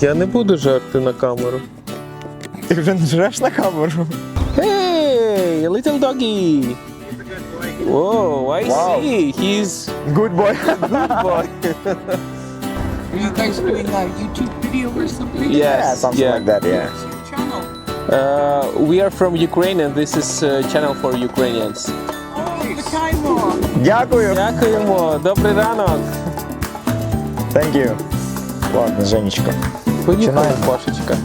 Я не буду жарти на камеру. Ти вже не жреш на камеру. Hey, little doggy! Whoa, I Wow. see. He's Good boy. good boy. Are you guys doing a YouTube video or something? Yes, yeah, something yeah. like that, yeah. What's your channel? Uh, we are from Ukraine and this is a channel for Ukrainians. Oh, Vitaimo. Дякую. Дякуємо, добрий ранок. Thank you. Ладно, Женечка. Поїхали. Пашечка.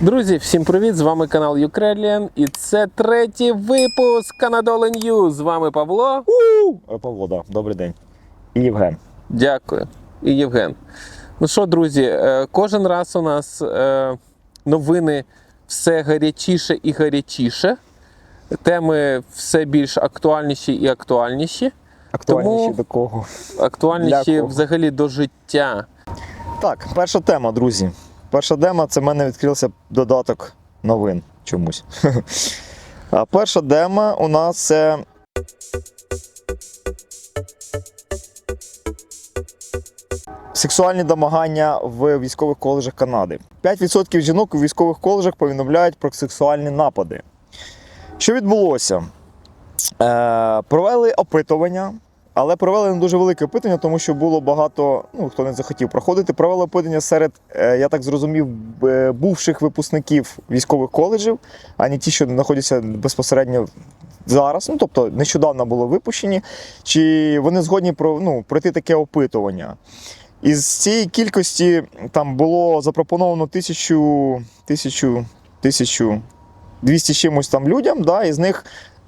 Друзі, всім привіт! З вами канал Ukrainian і це третій випуск Канадоли News. З вами Павло. Е, Павло, да. Добрий день. І Євген. Дякую. І Євген. Ну що, друзі, е, кожен раз у нас е, новини все гарячіше і гарячіше. Теми все більш актуальніші і актуальніші. Актуальніші Тому- до кого? Актуальніші Для кого? взагалі до життя. Так, перша тема, друзі. Перша тема це в мене відкрився додаток новин чомусь. А перша тема у нас це. Сексуальні домагання в військових коледжах Канади. 5% жінок у військових коледжах повідомляють про сексуальні напади. Що відбулося? Е, провели опитування, але провели не дуже велике опитування, тому що було багато, ну хто не захотів проходити. Провели опитування серед, е, я так зрозумів, бувших випускників військових коледжів, а не ті, що знаходяться безпосередньо зараз. Ну тобто нещодавно було випущені. Чи вони згодні про ну, пройти таке опитування? Із цієї кількості там було запропоновано тисячу, тисячу, тисячу 200 чимось там людям, да, із них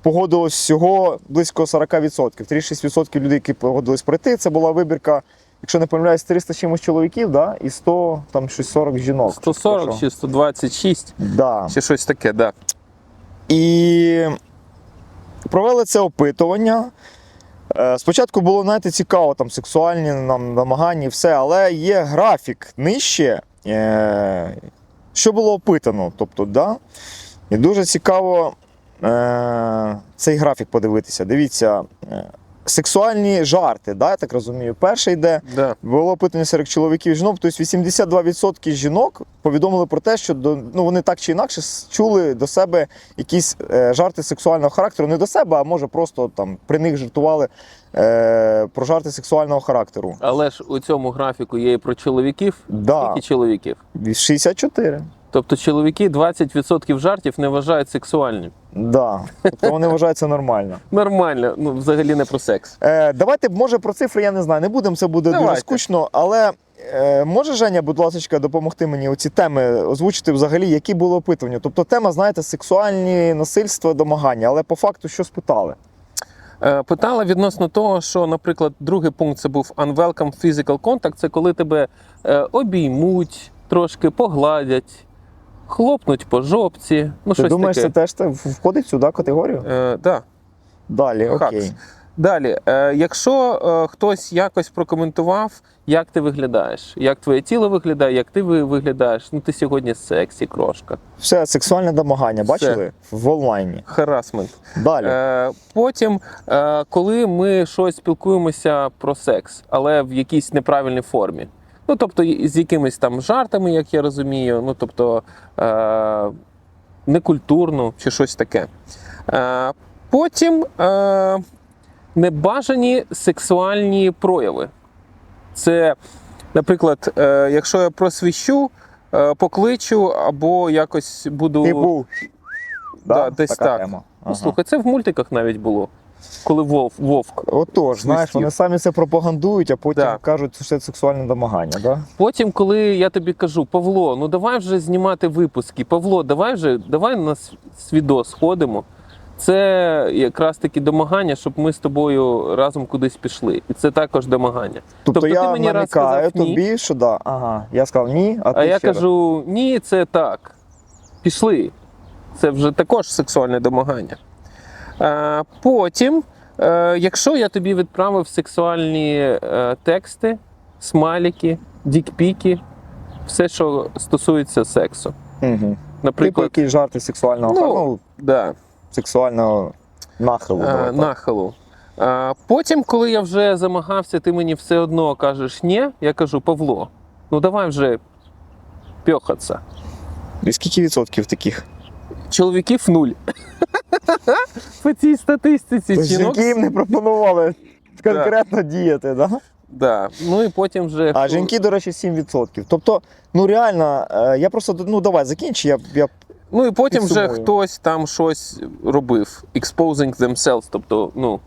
погодилось всього близько 40%. 36% людей, які погодились пройти. Це була вибірка, якщо не помиляюсь, 300 чимось чоловіків, да, і 100, там щось 40 жінок. 140 чи 126, Да. чи щось таке, да. І провели це опитування. Е, Спочатку було, знаєте, цікаво, там сексуальні нам намагання і все, але є графік нижче, е, що було опитано. Тобто, да? І дуже цікаво цей графік подивитися. Дивіться, е, сексуальні жарти, да, я так розумію. Перший йде да. було опитання серед чоловіків і жінок, тобто 82% жінок повідомили про те, що до, ну, вони так чи інакше чули до себе якісь е, жарти сексуального характеру. Не до себе, а може просто там при них жартували е, про жарти сексуального характеру. Але ж у цьому графіку є і про чоловіків. Да, Скільки чоловіків? 64. Тобто чоловіки 20% жартів не вважають сексуальним. Да. Тобто вони вважають це нормально. Нормально, ну взагалі не про секс. Е, давайте, може, про цифри я не знаю. Не будемо, це буде дуже скучно. Але е, може Женя, будь ласка, допомогти мені оці теми озвучити взагалі, які були опитування. Тобто тема, знаєте, сексуальні насильства, домагання, але по факту що спитали? Е, Питала відносно того, що, наприклад, другий пункт це був unwelcome physical contact, це коли тебе е, обіймуть, трошки погладять, хлопнуть по жопці. Ну, Ти щось думаєш, таке. це теж те- входить сюди категорію? Е, да. Далі, Хакс. окей. Далі, е, якщо е, хтось якось прокоментував, як ти виглядаєш, як твоє тіло виглядає, як ти ви- виглядаєш, ну ти сьогодні сексі, крошка. Все, сексуальне домагання, Все. бачили? В онлайні. Харасмент. Далі. Е, потім, е, коли ми щось спілкуємося про секс, але в якійсь неправильній формі. Ну, тобто, з якимись там жартами, як я розумію, ну тобто е, некультурно чи щось таке. Е, потім е, небажані сексуальні прояви. Це, наприклад, е, якщо я просвіщу, е, покличу або якось буду. Типу. да, десь така так. Тема. Ну, слухай, це в мультиках навіть було. Коли Вовк, Вовк. Отож, знаєш, вони самі це пропагандують, а потім Да. кажуть, що це сексуальне домагання. Да? Потім, коли я тобі кажу, Павло, ну давай вже знімати випуски. Павло, давай вже, давай на свідо сходимо. Це якраз таки домагання, щоб ми з тобою разом кудись пішли. І це також домагання. Тобто, Тобто ти я мені раз намікаю сказав ні. тобі, що да. Ага. Я сказав ні, а, А ти я ще раз. кажу: ні, це так. Пішли. Це вже також сексуальне домагання. А, потім, е, якщо я тобі відправив сексуальні е, тексти, смайлики, дікпіки, все, що стосується сексу. Угу. Типу якісь жарти сексуального Ну, ну, да, сексуального нахилу. е, давай нахилу. А, потім, коли я вже замагався, ти мені все одно кажеш ні, я кажу, Павло, ну давай вже пьохатися. І скільки відсотків таких? Чоловіків нуль. По цій статистиці жінок. жінки їм не пропонували конкретно діяти, да? Да. Ну і потім вже. А жінки, до речі, 7%. Тобто, ну реально, е, я просто ну давай закінч, я, я Ну і потім вже хтось там щось робив. Exposing themselves, тобто, ну,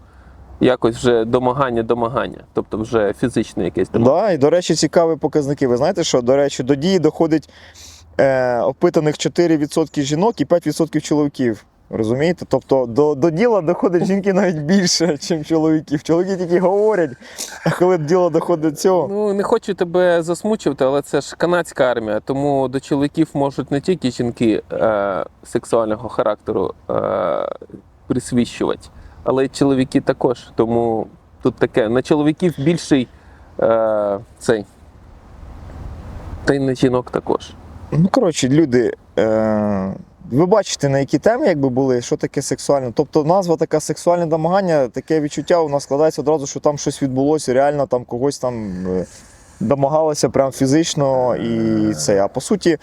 якось вже домагання, домагання. Тобто вже фізичне якесь домагання. Да, і до речі, цікаві показники. Ви знаєте, що до речі, до дії доходить е, опитаних 4% жінок і 5% чоловіків. Розумієте? Тобто до, до діла доходять жінки навіть більше, ніж чоловіків. Чоловіки тільки говорять, а коли діло доходить до цього. Ну, не хочу тебе засмучувати, але це ж канадська армія, тому до чоловіків можуть не тільки жінки е, сексуального характеру е, присвіщувати, але й чоловіки також. Тому тут таке. На чоловіків більший е, цей. Та й на жінок також. Ну, коротше, люди, е, ви бачите, на які теми якби були, що таке сексуальне. Тобто назва така сексуальне домагання, таке відчуття у нас складається одразу, що там щось відбулося, реально там когось там е, домагалося прям фізично і це. А по суті,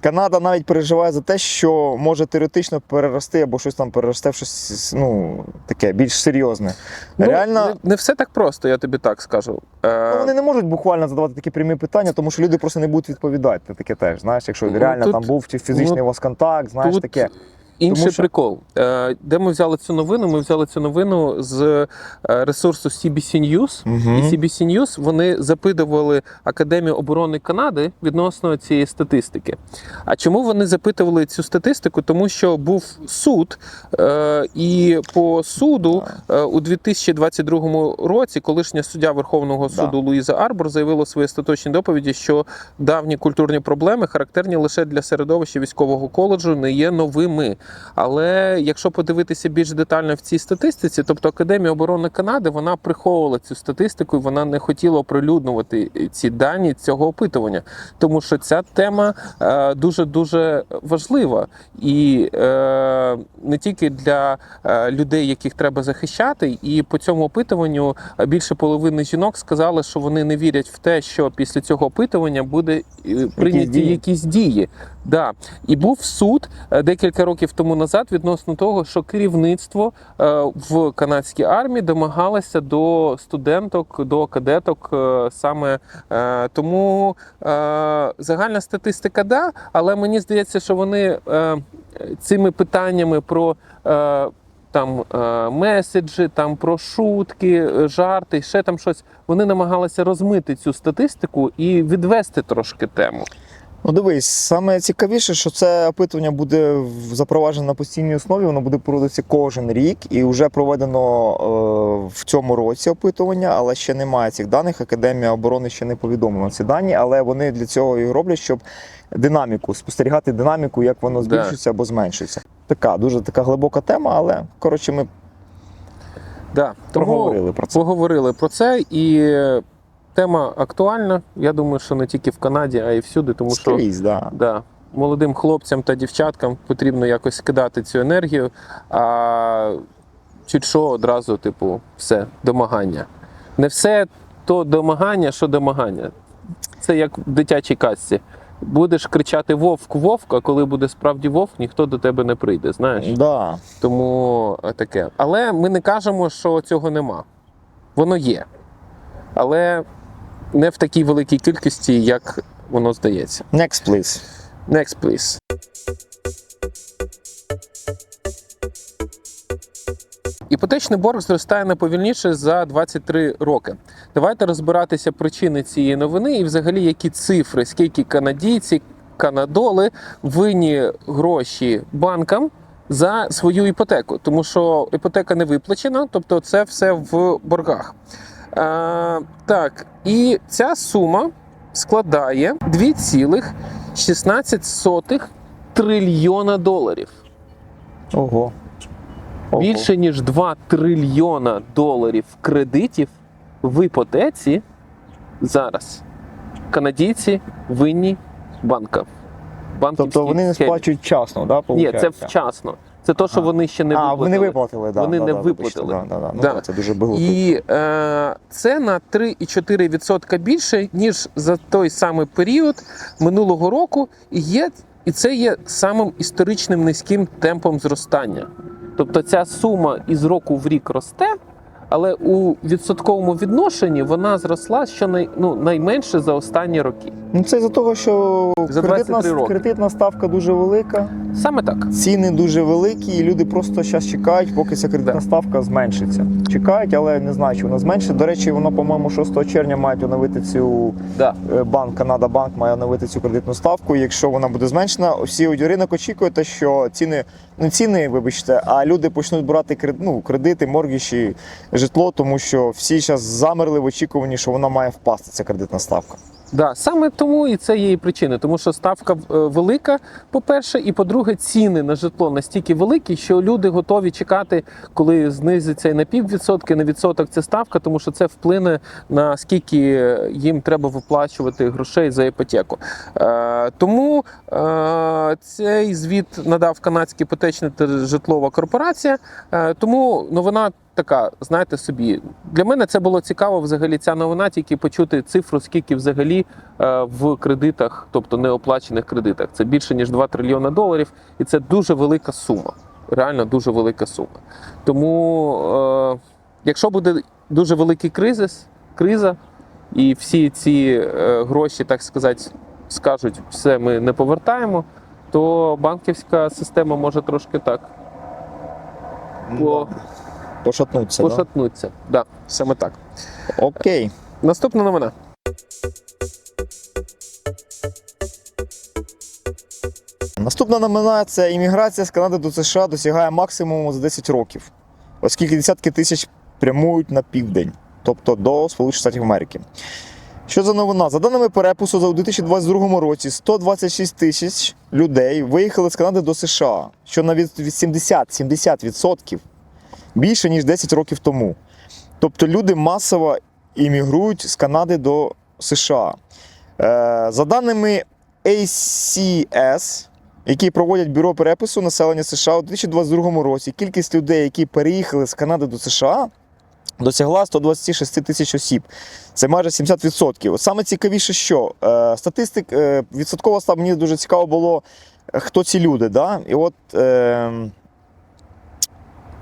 Канада навіть переживає за те, що може теоретично перерости або щось там переросте в щось ну, таке більш серйозне. Реально. Ну, не, не все так просто, я тобі так скажу. Е, Ну, вони не можуть буквально задавати такі прямі питання, тому що люди просто не будуть відповідати. Таке теж. Знаєш, якщо Ну, реально тут- там був чи фізичний ну, у вас контакт, знаєш Тут таке. Інший Тому що- прикол. Е, Де ми взяли цю новину? Ми взяли цю новину з е, ресурсу CBC News. Мгм. І CBC News вони запитували Академію оборони Канади відносно цієї статистики. А чому вони запитували цю статистику? Тому що був суд, е, і по суду у 2022 році колишня суддя Верховного Да. суду Луїза Арбор заявила у своїй остаточній доповіді, що давні культурні проблеми, характерні лише для середовища військового коледжу, не є новими. Але якщо подивитися більш детально в цій статистиці, тобто Академія оборони Канади вона приховувала цю статистику і вона не хотіла оприлюднювати ці дані цього опитування, тому що ця тема дуже дуже важлива. І е, не тільки для е, людей, яких треба захищати, і по цьому опитуванню е, більше половини жінок сказали, що вони не вірять в те, що після цього опитування буде е, прийняті якісь дії. Да. І був суд е, декілька років тому назад відносно того, що керівництво е, в канадській армії домагалося до студенток, до кадеток е, саме тому загальна статистика, да, але мені здається, що вони цими питаннями про. Там меседжі, там про шутки, жарти, ще там щось. Вони намагалися розмити цю статистику і відвести трошки тему. Ну дивись, саме цікавіше, що це опитування буде запроваджено на постійній основі, воно буде проводитися кожен рік, і вже проведено е, в цьому році опитування, але ще немає цих даних. Академія оборони ще не повідомила ці дані, але вони для цього і роблять, щоб динаміку, спостерігати динаміку, як воно збільшується або зменшується. Така дуже така глибока тема, але коротше, ми Да. Тому проговорили про це. поговорили про це, і тема актуальна. Я думаю, що не тільки в Канаді, а й всюди, тому що да. да, молодим хлопцям та дівчаткам потрібно якось скидати цю енергію. А чуть що одразу, типу, все, домагання. Не все то домагання, що домагання. Це як в дитячій казці. Будеш кричати вовк, вовк, а коли буде справді вовк, ніхто до тебе не прийде. Знаєш? Да. Тому е, таке. Але ми не кажемо, що цього нема. Воно є. Але не в такій великій кількості, як воно здається. Next, please. Next, please. Іпотечний борг зростає найповільніше за 23 роки. Давайте розбиратися причини цієї новини і взагалі які цифри, скільки канадійці, канадоли винні гроші банкам за свою іпотеку, тому що іпотека не виплачена, тобто це все в боргах. А, так, і ця сума складає 2,16 трильйона доларів. Ого. Ого. Більше ніж 2 трильйона доларів кредитів в іпотеці зараз канадійці винні. Банківській Тобто вони не схемі. сплачують вчасно, да, Ні, це вчасно. Це то, що А. вони ще не а, виплатили. вони виплатили, да, Вони да, не да, виплатили. Да, да, да. Ну, Да. Це дуже було. І е, це на 3,4% більше, ніж за той самий період минулого року, і є, і це є самим історичним низьким темпом зростання. Тобто ця сума із року в рік росте, але у відсотковому відношенні вона зросла щонай, ну, найменше за останні роки. Ну це за того, що За кредитна, кредитна ставка дуже велика, Саме так. ціни дуже великі, і люди просто зараз чекають, поки ця кредитна Да. ставка зменшиться. Чекають, але не знаю, чи вона зменшиться. До речі, воно, по-моєму, 6 червня мають оновити цю Да. е, банк, Канада Банк має оновити цю кредитну ставку. Якщо вона буде зменшена, всі ринок очікує, що ціни не ціни, вибачте, а люди почнуть брати кред- ну, кредити, моргіші, житло, тому що всі зараз замерли в очікуванні, що вона має впасти, ця кредитна ставка. Да, саме тому і це є і причини, тому що ставка е, велика, по-перше, і по-друге, ціни на житло настільки великі, що люди готові чекати, коли знизиться і на піввідсотки, на відсоток ця ставка, тому що це вплине на скільки їм треба виплачувати грошей за іпотеку. Е, тому е, цей звіт надав канадська іпотечна житлова корпорація. Е, тому новина. Така, знаєте собі, для мене це було цікаво взагалі ця новина, тільки почути цифру, скільки взагалі е, в кредитах, тобто неоплачених кредитах. Це більше ніж 2 трильйони доларів, і це дуже велика сума. Реально дуже велика сума. Тому, е, якщо буде дуже великий кризис, криза, і всі ці е, гроші, так сказати, скажуть, все ми не повертаємо, то банківська система може трошки так по, Пошатнуться. Да? Да, саме так. Окей. Наступна новина. Наступна новина це імміграція з Канади до США досягає максимуму за 10 років, оскільки десятки тисяч прямують на південь, тобто до Сполучених Штатів Америки. Що за новина? За даними перепису, за у 2022 році 126 тисяч людей виїхали з Канади до США, що на від 70-70% більше, ніж 10 років тому. Тобто люди масово іммігрують з Канади до США. Е, За даними ACS, які проводять бюро перепису населення США у 2022 році, кількість людей, які переїхали з Канади до США, досягла 126 тисяч осіб. Це майже 70%. От Саме цікавіше, що е, статистик, е, відсоткова став мені дуже цікаво було, хто ці люди. Да? І от е,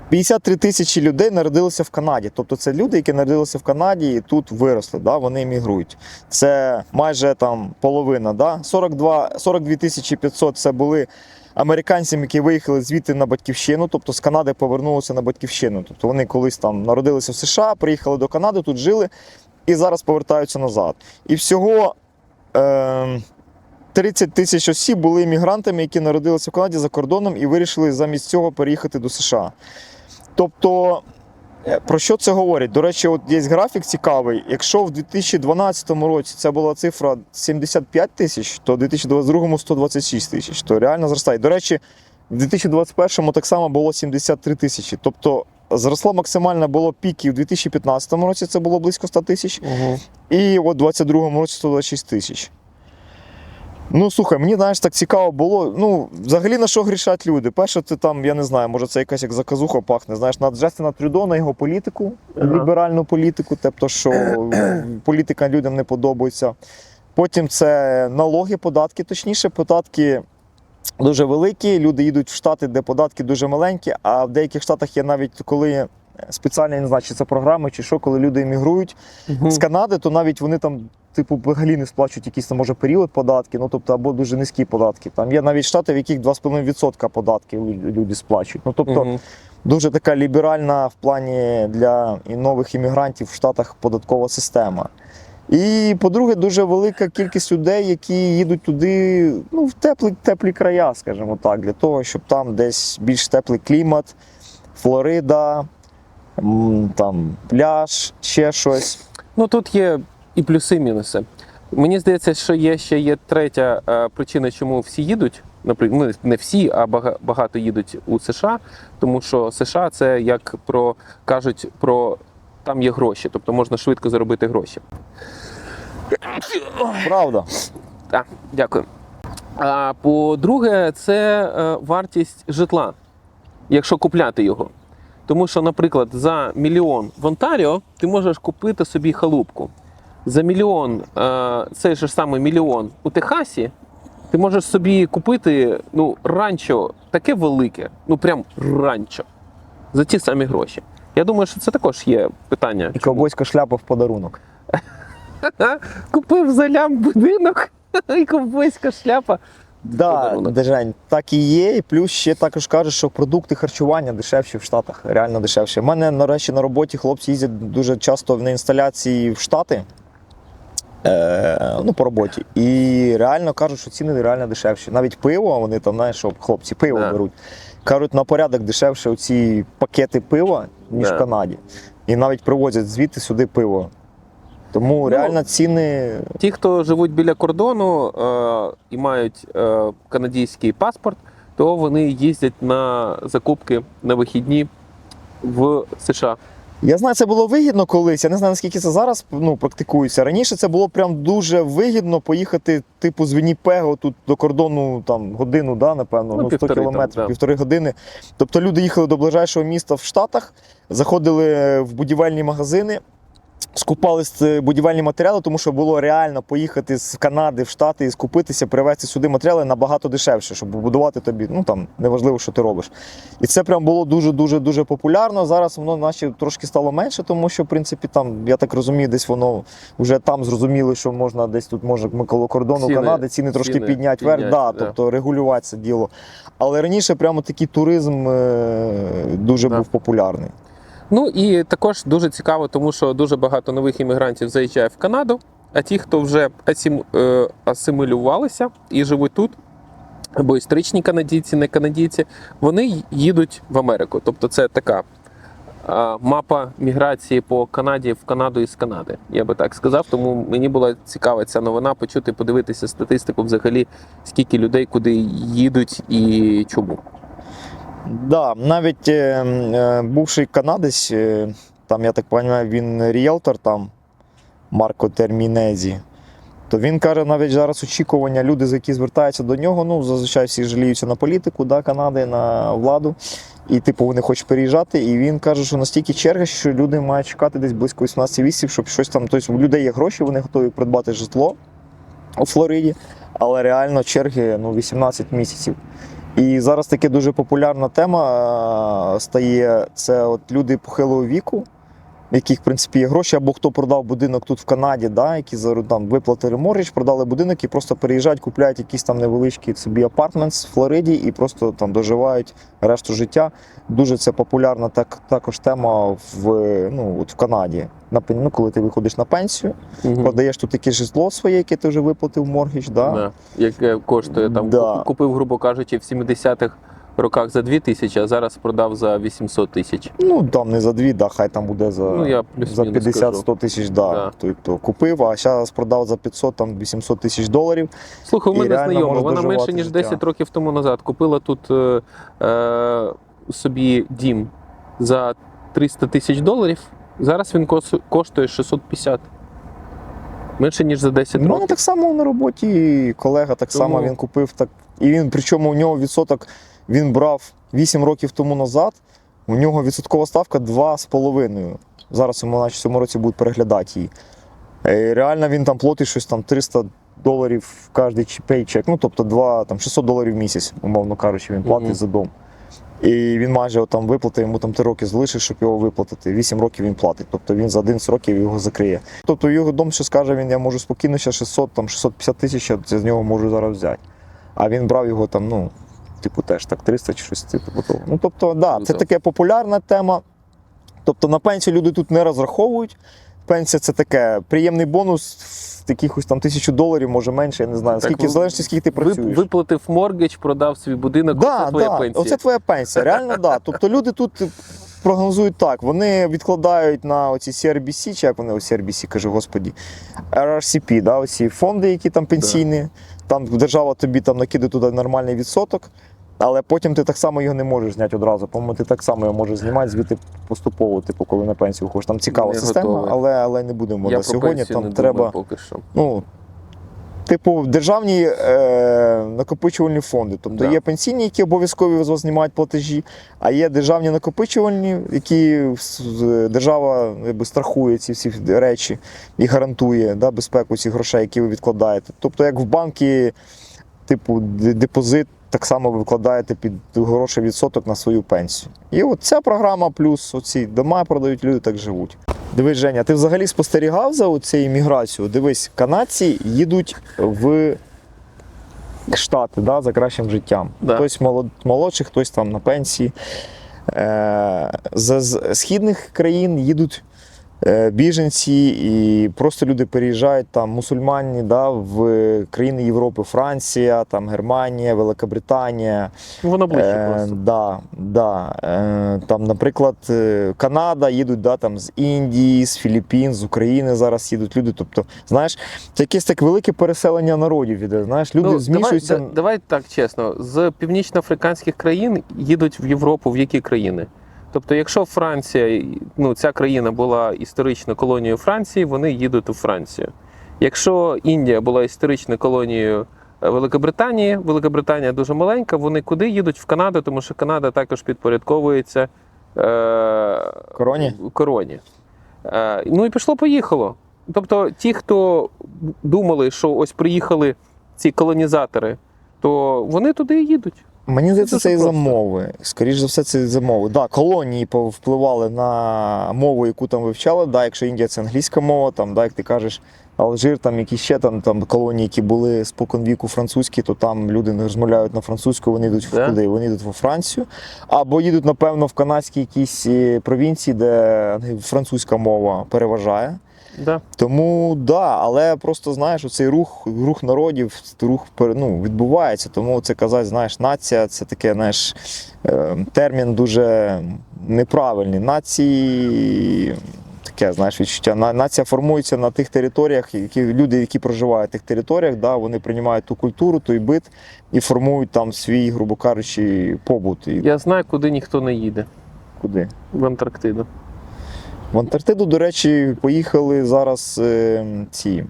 53 тисячі людей народилися в Канаді. Тобто це люди, які народилися в Канаді і тут виросли, да? вони емігрують. Це майже там половина. Да? 42, 42 тисячі 500 це були американцям, які виїхали звідти на батьківщину, тобто з Канади повернулися на батьківщину. Тобто вони колись там народилися в США, приїхали до Канади, тут жили і зараз повертаються назад. І всього. Е, 30 тисяч осіб були іммігрантами, які народилися в Канаді за кордоном і вирішили замість цього переїхати до США. Тобто, е, про що це говорить? До речі, от є графік цікавий. Якщо в 2012 році це була цифра 75 тисяч, то в 2022 126 тисяч. То реально зростає. До речі, в 2021 так само було 73 тисячі. Тобто зросло максимально було піки в 2015 році, це було близько 100 тисяч. Угу. І от у 22-му році 126 тисяч. Ну, слухай, мені знаєш, так цікаво було. Ну, взагалі на що грішать люди? Перше, це там, я не знаю, може це якась як заказуха пахне. Знаєш, на Джастіна Трюдо, на його політику, Ага. ліберальну політику, тобто, що політика людям не подобається. Потім це налоги, податки, точніше, податки дуже великі. Люди їдуть в штати, де податки дуже маленькі, а в деяких штатах є навіть коли спеціальні, я не знаю, чи це програми, чи що, коли люди емігрують з Канади, то навіть вони там, типу, взагалі не сплачують якийсь там, може період податки, ну тобто або дуже низькі податки. Там є навіть штати, в яких 2,5% податки люди сплачують. Ну тобто Мгм. дуже така ліберальна в плані для нових іммігрантів в Штатах податкова система. І, по-друге, дуже велика кількість людей, які їдуть туди ну, в теплі, теплі края, скажімо так, для того, щоб там десь більш теплий клімат, Флорида, там пляж, ще щось. Ну тут є і плюси, і мінуси. Мені здається, що є ще є третя е, причина, чому всі їдуть. Наприклад, ну, не всі, а багато їдуть у США, тому що США це як про кажуть про там є гроші, тобто можна швидко заробити гроші. Правда. Так, дякую. А по-друге, це е, вартість житла. якщо купляти його. Тому що, наприклад, за мільйон в Онтаріо ти можеш купити собі халупку. За мільйон, е, цей же самий мільйон у Техасі, ти можеш собі купити ну, ранчо таке велике, ну прям ранчо, за ті самі гроші. Я думаю, що це також є питання. І ковбойська шляпа в подарунок. Купив за лям будинок і ковбойська шляпа. Да, Подарунок. Дежень, так і є. І плюс ще також кажуть, що продукти харчування дешевші в Штатах, реально дешевші. У мене, нарешті, на роботі хлопці їздять дуже часто на інсталяції в Штати. Е, ну, по роботі. І реально кажуть, що ціни реально дешевші. Навіть пиво, вони там, знаєш, що хлопці пиво Да. беруть. Кажуть, на порядок дешевше оці пакети пива, ніж Да. в Канаді. І навіть привозять звідти сюди пиво. Тому Ну, реально ціни Ті, хто живуть біля кордону е, і мають е, канадський паспорт, то вони їздять на закупки на вихідні в США. Я знаю, це було вигідно колись. Я не знаю, наскільки це зараз ну, практикується. Раніше це було прям дуже вигідно поїхати, типу, з Вінніпего тут до кордону там годину, да, напевно, Ну, ну, 100 півтори там, кілометрів, да. півтори години. Тобто люди їхали до ближайшого міста в Штатах, заходили в будівельні магазини. Скупали будівельні матеріали, тому що було реально поїхати з Канади в Штати і скупитися, привезти сюди матеріали набагато дешевше, щоб будувати тобі. Ну там неважливо, що ти робиш. І це прям було дуже дуже дуже популярно. Зараз воно наче трошки стало менше, тому що в принципі там, я так розумію, десь воно вже там зрозуміли, що можна десь тут може ми коло кордону Ціни- Канади ціни трошки ціни підняти вверх, да, да. тобто регулювати це діло. Але раніше прямо такий туризм е, дуже Да. був популярний. Ну і також дуже цікаво, тому що дуже багато нових іммігрантів заїжджає в Канаду, а ті, хто вже е, асимілювалися і живуть тут, або історичні канадійці, не канадійці, вони їдуть в Америку. Тобто це така мапа міграції по Канаді в Канаду із Канади, я би так сказав. Тому мені була цікава ця новина почути, подивитися статистику взагалі, скільки людей куди їдуть і чому. Да, навіть е, е, бувший канадець, е, там, я так розумію, він ріелтор там, Марко Термінезі. То він каже, навіть зараз очікування, люди, з які звертаються до нього, ну, зазвичай всі жаліються на політику да, Канади, на владу. І, типу, вони хочуть переїжджати. І він каже, що настільки черга, що люди мають чекати десь близько 18 місяців, щоб щось там. Тобто у людей є гроші, вони готові придбати житло у Флориді, але реально черги ну, 18 місяців. І зараз таке дуже популярна тема е, стає це от люди похилого віку, яких в принципі є гроші, або хто продав будинок тут в Канаді, да, які там виплатили моріч, продали будинок і просто переїжджають, купляють якісь там невеличкі собі апартмент в Флориді і просто там доживають решту життя. Дуже це популярна так, також тема в, ну, от в Канаді. На, ну, коли ти виходиш на пенсію, Мгм. продаєш тут якесь житло своє, яке ти вже виплатив моргіч. Да? Да. Яке коштує там, Да. купив, грубо кажучи, в 70-х роках за 2 тисячі, а зараз продав за 800 тисяч. Ну там не за дві, да, хай там буде за. Ну, я За плюс-мінус 50-100 тисяч, да, Да. той, хто купив, а зараз продав за 500 там 800 тисяч доларів. Слухай, у мене знайома, вона менше ніж життя. 10 років тому назад купила тут е, е, собі дім за 300 тисяч доларів. Зараз він коштує 650. Менше ніж за 10 У мене років. так само на роботі колега так само Тому- він купив так. І він, причому у нього відсоток він брав 8 років тому назад. У нього відсоткова ставка 2,5. Зараз йому наче в цьому році будуть переглядати її. Е, Реально він там платить щось там 300 доларів кожний пейчек. Ну тобто 2, там 600 доларів в місяць, умовно кажучи, він платить Мгм. за дом. І він майже там виплатив, йому там 3 роки залишив, щоб його виплатити. 8 років він платить. Тобто він за 11 років його закриє. Тобто його дом ще скаже, він я можу спокійно ще 600, там 650 тисяч, я з нього можу зараз взяти. А він брав його там, ну, типу, теж так 300 чи щось типу того. Ну тобто, да, це таке популярна тема. Тобто на пенсію люди тут не розраховують. Пенсія це таке приємний бонус в якихось там тисячу доларів, може менше, я не знаю. Так, Скільки ви- залежить, скільки ти працюєш. виплатив моргідж, продав свій будинок, Да, це твоя да, пенсія. Оце твоя пенсія. Реально, да. Тобто люди тут прогнозують так. Вони відкладають на оці CRBC, чи як вони о CRBC, кажу, господі, RRCP, да, оці фонди, які там пенсійні. Там держава тобі там накидає туди нормальний відсоток. Але потім ти так само його не можеш зняти одразу. По-моєму, ти так само його можеш знімати звідти поступово, типу, коли на пенсію хочеш. Там цікава Не система, готовий. але, але не будемо Я на про сьогодні. Там не треба. думаю поки що. Ну, Типу, державні е, накопичувальні фонди. Тобто Да. є пенсійні, які обов'язкові з вас знімають платежі, а є державні накопичувальні, які держава якби, страхує ці всі речі і гарантує да, безпеку цих грошей, які ви відкладаєте. Тобто, як в банки, типу, депозит, так само ви вкладаєте під грошей відсоток на свою пенсію. І от ця програма, плюс оці дома продають, люди так живуть. Дивись, Женя, ти взагалі спостерігав за цією міграцією? Дивись, канадці їдуть в Штати да, за кращим життям. Да. Хтось молод, молодший, хтось там на пенсії. Е, з, східних країн їдуть біженці, і просто люди переїжджають там мусульмані да, в країни Європи, Франція, там, Германія, Великобританія. Воно ближче Е, просто. да, да. Е, там, наприклад, е, Канада їдуть да, там, з Індії, з Філіппін, з України зараз їдуть люди. Тобто, знаєш, це якесь так велике переселення народів іде. Знаєш, люди Ну, змішуються. Давай, давай так чесно, з північноафриканських країн їдуть в Європу в які країни? Тобто, якщо Франція, ну ця країна була історично колонією Франції, вони їдуть у Францію. Якщо Індія була історично колонією е, Великобританії, Великобританія дуже маленька, вони куди їдуть в Канаду, тому що Канада також підпорядковується е, Короні? короні. Е, ну і пішло-поїхало. Тобто, ті, хто думали, що ось приїхали ці колонізатори, то вони туди і їдуть. Мені здається, дуже це і просто. замови. Скоріше за все, це і замови. Да, колонії повпливали на мову, яку там вивчали. Да, якщо Індія це англійська мова, там, да, як ти кажеш, Алжир, там які ще там, там колонії, які були споконвіку французькі, то там люди не розмовляють на французьку, вони йдуть в куди? Вони йдуть во Францію. Або їдуть, напевно, в канадські якісь е, провінції, де французька мова переважає. Да. Тому да, але просто знаєш, оцей рух, рух народів, рух ну, відбувається. Тому це казати, знаєш, нація це таке, знаєш, е, термін дуже неправильний. Нації. Таке, знаєш, відчуття. Нація формується на тих територіях, які люди, які проживають в тих територіях, да, вони приймають ту культуру, той бит і формують там свій, грубо кажучи, побут. Я знаю, куди ніхто не їде. куди? В Антарктиду. В Антарктиду, до речі, поїхали зараз е, ці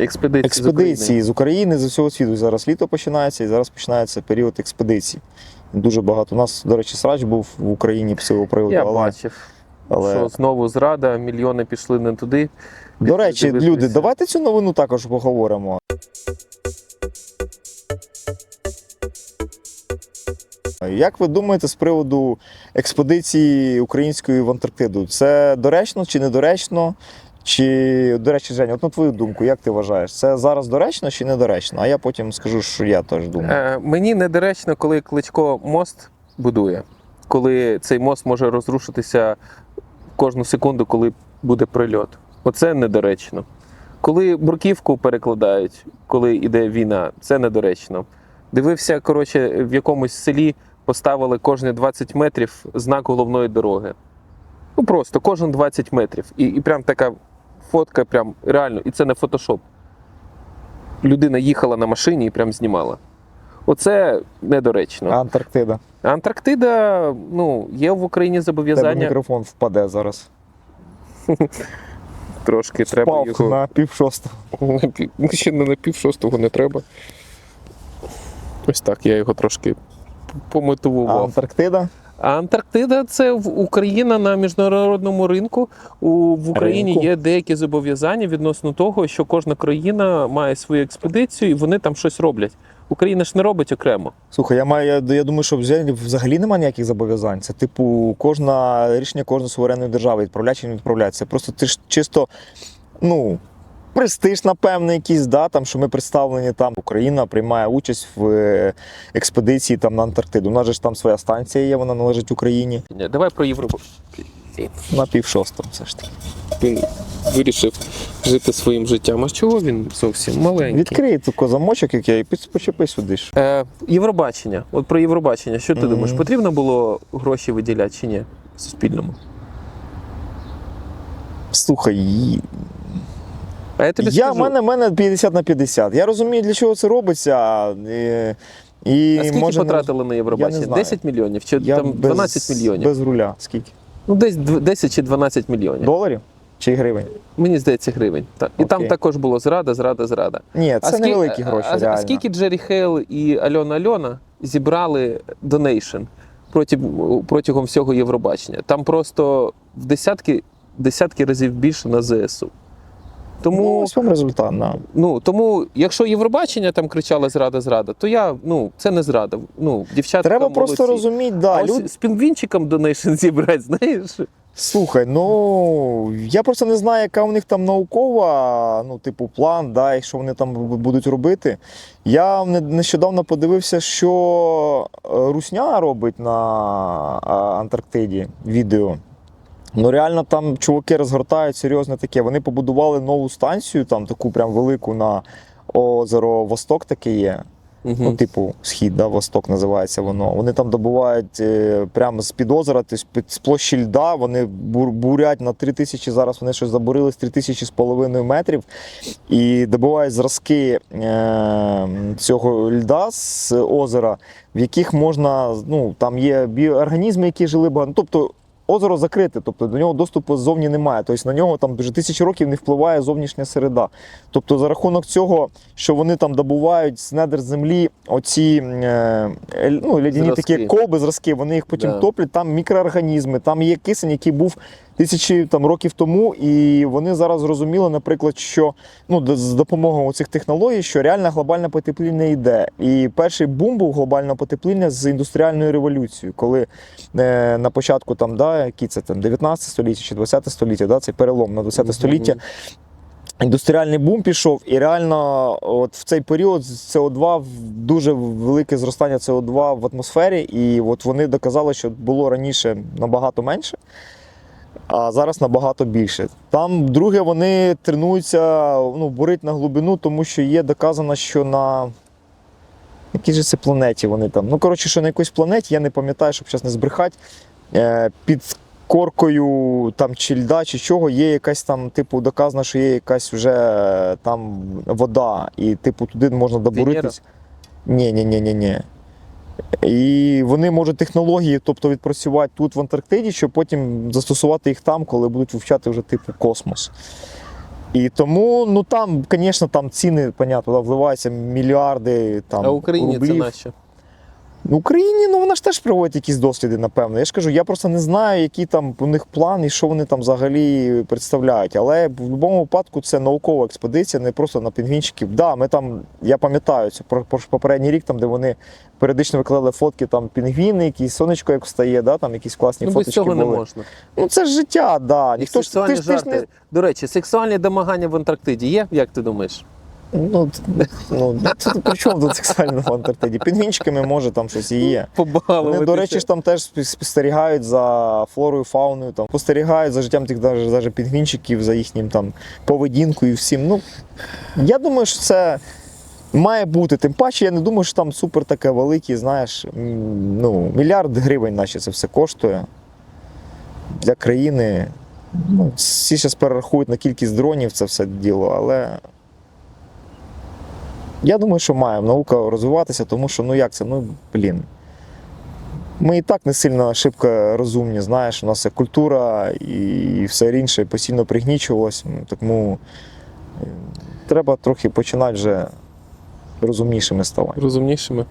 Експедиції. експедиції з України, з усього світу. Зараз літо починається, і зараз починається період експедицій. Дуже багато. У нас, до речі, срач був в Україні з цього приводу. Я але, бачив, але... що знову зрада, мільйони пішли не туди. До речі, люди, давайте цю новину також поговоримо. Як ви думаєте з приводу експедиції української в Антарктиду? Це доречно чи недоречно? Чи, до речі, Женя, от на твою думку, як ти вважаєш, це зараз доречно чи недоречно? А я потім скажу, що я теж думаю. Е, мені недоречно, коли Кличко мост будує, коли цей мост може розрушитися кожну секунду, коли буде прильот. Оце недоречно. Коли бруківку перекладають, коли йде війна, це недоречно. Дивився, коротше, в якомусь селі поставили кожні 20 метрів знак головної дороги. Ну просто кожен 20 метрів. І, і прям така фотка, прям реально, і це не фотошоп. Людина їхала на машині і прям знімала. Оце недоречно. Антарктида. Антарктида, ну, є в Україні Тебе зобов'язання. мікрофон впаде зараз. Трошки треба його. на пів шостого. Ще не на пів шостого не треба. Ось так, я його трошки помотивував. Антарктида? А Антарктида це Україна на міжнародному ринку. У, в Україні Ринку? є деякі зобов'язання відносно того, що кожна країна має свою експедицію і вони там щось роблять. Україна ж не робить окремо. Слухай, я маю, я, я думаю, що взагалі, взагалі немає ніяких зобов'язань. Це типу кожна рішення кожної суверенної держави відправляє чи не відправляє. Це просто ти ж чисто, ну. Престиж, напевно, якийсь, да, там, що ми представлені там. Україна приймає участь в е, експедиції там, на Антарктиду. У нас же ж там своя станція є, вона належить Україні. Давай про Європу. На пів шостого все ж таки. Він вирішив жити своїм життям. А чого він зовсім маленький? Відкрий тако замочок, як я, і почепи сюди ж. Е, Євробачення. От про Євробачення, що ти Мгм. думаєш? Потрібно було гроші виділяти чи ні? Суспільному? Слухай, А я тобі я, скажу, мене, мене 50 на 50. Я розумію, для чого це робиться. І, і а скільки може, потратили на Євробачення? знаю. 10 мільйонів чи Я там без, 12 мільйонів? Без руля. Скільки? Ну, десь 10 чи 12 мільйонів. Доларів? Чи гривень? Мені здається, гривень. Так. І там також було зрада, зрада, зрада. Ні, це скі- невеликі гроші, а, а скільки Джері Хейл і Альона Альона зібрали донейшн протягом всього Євробачення? Там просто в десятки, десятки разів більше на ЗСУ. Ну, Тому, ось вам результат, да. ну, тому, якщо Євробачення там кричало зрада, зрада, то я ну це не зрада. Ну, дівчата Треба просто розуміти, А да, ось люд... з пінгвінчиком донейшн зібрати, знаєш? Слухай, ну я просто не знаю, яка у них там наукова, ну, типу, план, да, і що вони там будуть робити. Я не- нещодавно подивився, що е, Русня робить на Антарктиді відео. Ну, реально, там чуваки розгортають серйозне таке. Вони побудували нову станцію, там таку прям велику на озеро Восток таке є. Ну, Угу. типу, схід, да, восток називається воно. Вони там добувають е, прямо з під озера, тобто з площі льда, вони бур, бурять на 3 тисячі, зараз вони щось забурили з 3 тисячі з половиною метрів і добувають зразки е, цього льда з озера, в яких можна, ну, там є біоорганізми, які жили багато. Тобто озеро закрите, тобто до нього доступу ззовні немає. Тобто на нього там вже тисячі років не впливає зовнішня середа. Тобто, за рахунок цього, що вони там добувають з недр землі оці е, ну, лядяні такі колби, зразки, вони їх потім Да. топлять, там мікроорганізми, там є кисень, який був тисячі там, років тому, і вони зараз зрозуміли, наприклад, що ну, з допомогою цих технологій, що реальне глобальне потепління йде. І перший бум був глобального потепління з індустріальною революцією, коли е, на початку там, да, які це там 19 століття чи 20 століття, да, цей перелом на 20 століття. Індустріальний бум пішов, і реально, от в цей період СО2 дуже велике зростання СО2 в атмосфері, і от вони доказали, що було раніше набагато менше, а зараз набагато більше. Там, друге, вони тренуються ну, бурити на глибину, тому що є доказано, що на якій же це планеті вони там. Ну, коротше, що на якійсь планеті, я не пам'ятаю, щоб зараз не збрехати. Е, під коркою там чи льда, чи чого, є якась там, типу, доказано, що є якась вже там вода, і типу туди можна добуритись. Ні, ні, ні, ні, ні. І вони можуть технології, тобто відпрацювати тут в Антарктиді, щоб потім застосувати їх там, коли будуть вивчати вже типу космос. І тому, ну там, звісно, там ціни, понятно, вливаються мільярди там, А Україні рублів. це наче. В Україні ну вона ж теж проводить якісь досліди, напевно. Я ж кажу, я просто не знаю, який там у них план і що вони там взагалі представляють. Але в будь-якому випадку це наукова експедиція, не просто на пінгвінчиків. Да, ми там, я пам'ятаю це про, про попередній рік, там де вони періодично викладали фотки, там пінгвіни, якісь сонечко як встає, да, там якісь класні Ну, без фоточки цього не можна. Ну це ж життя, да. Ніхто ж ти, До речі, сексуальні домагання в Антарктиді є, як ти думаєш? Ну, ну це при чому тут сексуально в Антарктиді? Пінгвінчиками може там щось і є. Вони, до речі, ж там теж спостерігають за флорою, фауною, там спостерігають за життям тих даже, даже пінгвінчиків, за їхнім там поведінкою і всім. Ну, я думаю, що це має бути. Тим паче, я не думаю, що там супер таке велике, знаєш, ну, мільярд гривень, наче це все коштує для країни. Ну, всі зараз перерахують на кількість дронів це все діло, але. Я думаю, що має наука розвиватися, тому що ну як це? Ну блін. Ми і так не сильно шибко розумні, знаєш, у нас є культура і все інше постійно пригнічувалось. Тому треба трохи починати вже розумнішими ставати. Розумнішими.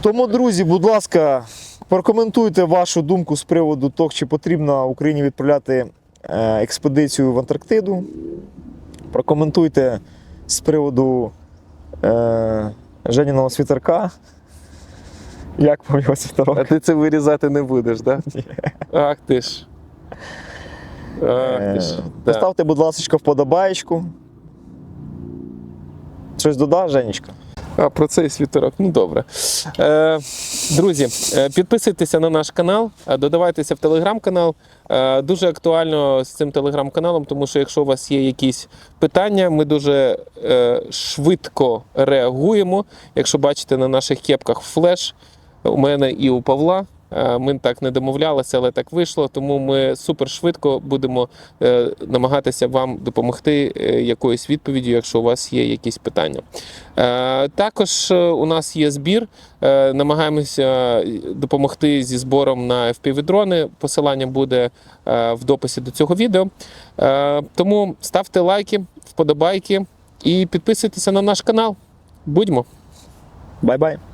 Тому, друзі, будь ласка, прокоментуйте вашу думку з приводу того, чи потрібно Україні відправляти е, експедицію в Антарктиду. Прокоментуйте з приводу е, Женіного світерка. Як вам його А ти це вирізати не будеш, так? Ні. Ах ти ж. Ах ти ж. Е, Поставте, будь ласка, вподобаєчку. Щось додав, Женечка? А про цей світорок. Ну добре. Е, друзі, е, підписуйтеся на наш канал, е, додавайтеся в телеграм-канал. Е, дуже актуально з цим телеграм-каналом, тому що якщо у вас є якісь питання, ми дуже е, швидко реагуємо. Якщо бачите на наших кепках флеш, у мене і у Павла. Е, Ми так не домовлялися, але так вийшло. Тому ми супер швидко будемо е, намагатися вам допомогти е, якоюсь відповіддю, якщо у вас є якісь питання. Також у нас є збір. Намагаємося допомогти зі збором на FPV-дрони. Посилання буде в дописі до цього відео. Тому ставте лайки, вподобайки і підписуйтеся на наш канал. Будьмо! Бай-бай.